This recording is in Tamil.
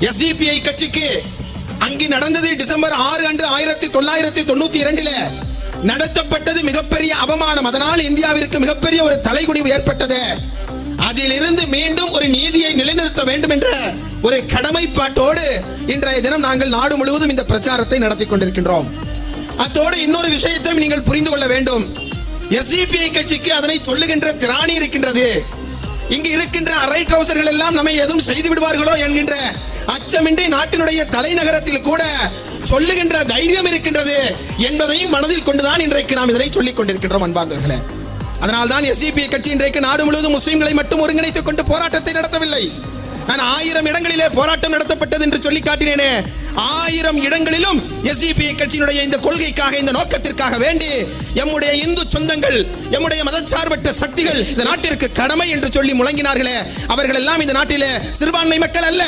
எஸ்டிபிஐ கட்சிக்கு அங்கு நடந்தது டிசம்பர் ஆறு அன்று ஆயிரத்தி தொள்ளாயிரத்தி தொண்ணூத்தி இரண்டில் நடத்தப்பட்டது மிகப்பெரிய அவமானம். அதனால் இந்தியாவிற்கு மிகப்பெரிய ஒரு தலைகுனிவு ஏற்பட்டது. அதிலிருந்து மீண்டும் ஒரு நீதியை நிலைநிறுத்த வேண்டும் என்ற ஒரு கடமைப்பாட்டோடு இன்றைய தினம் நாங்கள் நாடு முழுவதும் இந்த பிரச்சாரத்தை நடத்தி கொண்டிருக்கின்றோம். அத்தோடு இன்னொரு விஷயத்தையும் நீங்கள் புரிந்து கொள்ள வேண்டும். எஸ்டிபிஐ கட்சிக்கு அதனை சொல்லுகின்ற திராணி இருக்கின்றது. இங்கு இருக்கின்ற அரை ட்ரௌசர்கள் எல்லாம் நம்மை எதுவும் செய்து விடுவார்களோ என்கின்ற அச்சமின்றி நாட்டினுடைய தலைநகரத்தில் கூட சொல்லுகின்ற தைரியம் இருக்கின்றது என்பதையும் மனதில் கொண்டுதான் இன்றைக்கு நாம் இதனை சொல்லிக் கொண்டிருக்கின்றோம் அன்பார்ந்தவர்களே. அதனால்தான் எஸ்டிபி கட்சி இன்றைக்கு நாடு முழுவதும் முஸ்லிம்களை மட்டும் ஒருங்கிணைத்துக் கொண்டு போராட்டத்தை நடத்தவில்லை. நான் ஆயிரம் இடங்களிலே போராட்டம் நடத்தப்பட்டது என்று சொல்லி காட்டினேனே. ஆயிரம் இடங்களிலும் எஸ்டிபி கட்சியினுடைய இந்த கொள்கைக்காக இந்த நோக்கத்திற்காக வேண்டி எம்முடைய இந்து சொந்தங்கள் எம்முடைய மதச்சார்பற்ற சக்திகள் இந்த நாட்டிற்கு கடமை என்று சொல்லி முழங்கினார்களே. அவர்கள் எல்லாம் இந்த நாட்டிலே சிறுபான்மை மக்கள் அல்ல.